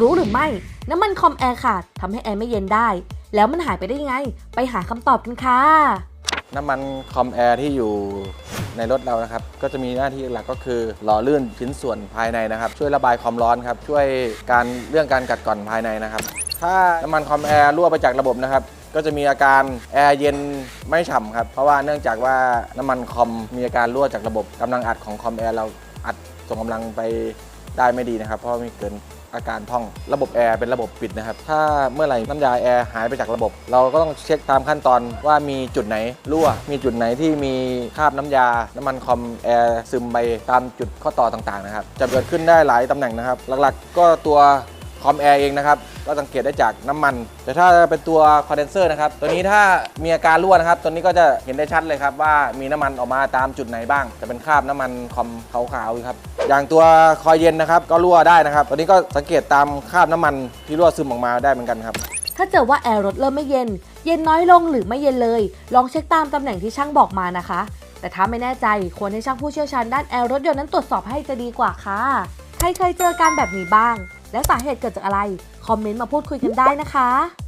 รู้หรือไม่ น้ำมันคอมแอร์ขาดทำให้แอร์ไม่เย็นได้ แล้วมันหายไปได้ยังไง ไปหาคำตอบกันค่ะ น้ำมันคอมแอร์ที่อยู่ในรถเรานะครับ ก็จะมีหน้าที่หลักก็คือหล่อลื่นชิ้นส่วนภายในนะครับ ช่วยระบายความร้อนครับ ช่วยการเรื่องการกัดกร่อนภายในนะครับ ถ้าน้ำมันคอมแอร์รั่วไปจากระบบนะครับ ก็จะมีอาการแอร์เย็นไม่ฉ่ำครับ เพราะว่าเนื่องจากว่าน้ำมันคอมมีอาการรั่วจากระบบกำลังอัดของคอมแอร์เราอัดส่งกำลังไปได้ไม่ดีนะครับ เพราะมีเกิน อาการท่องระบบแอร์เป็นระบบปิดนะครับ ถ้าเมื่อไหร่น้ำยาแอร์หายไปจากระบบ เราก็ต้องเช็คตามขั้นตอนว่ามีจุดไหนรั่ว มีจุดไหนที่มีคราบน้ำยา น้ำมันคอมแอร์ซึมไปตามจุดข้อต่อต่างๆนะครับ จะเกิดขึ้นได้หลายตำแหน่งนะครับ หลักๆ ก็ตัว คอมแอร์เองนะครับก็สังเกตได้จากน้ำมัน แต่ถ้าเป็นตัวคอนเดนเซอร์นะครับตัวนี้ถ้ามีอาการรั่วนะครับตัวนี้ก็จะเห็นได้ชัดเลยครับว่ามีน้ำมันออกมาตามจุดไหนบ้าง จะเป็นคราบน้ำมันคอมขาวๆครับอย่างตัวคอยเย็นนะครับก็รั่วได้นะครับตัวนี้ก็สังเกตตามคราบน้ำมันที่รั่วซึมออกมาได้เหมือนกันครับถ้าเจอว่าแอร์รถเริ่มไม่เย็น เย็นน้อยลงหรือไม่เย็นเลย ลองเช็คตามตำแหน่งที่ช่างบอกมานะคะ แต่ถ้าไม่แน่ใจควรให้ช่างผู้เชี่ยวชาญด้านแอร์รถยนต์นั้นตรวจสอบให้จะดีกว่าค่ะ ใครเคยเจอการแบบนี้บ้าง และสาเหตุเกิดจากอะไร คอมเมนต์มาพูดคุยกันได้นะคะ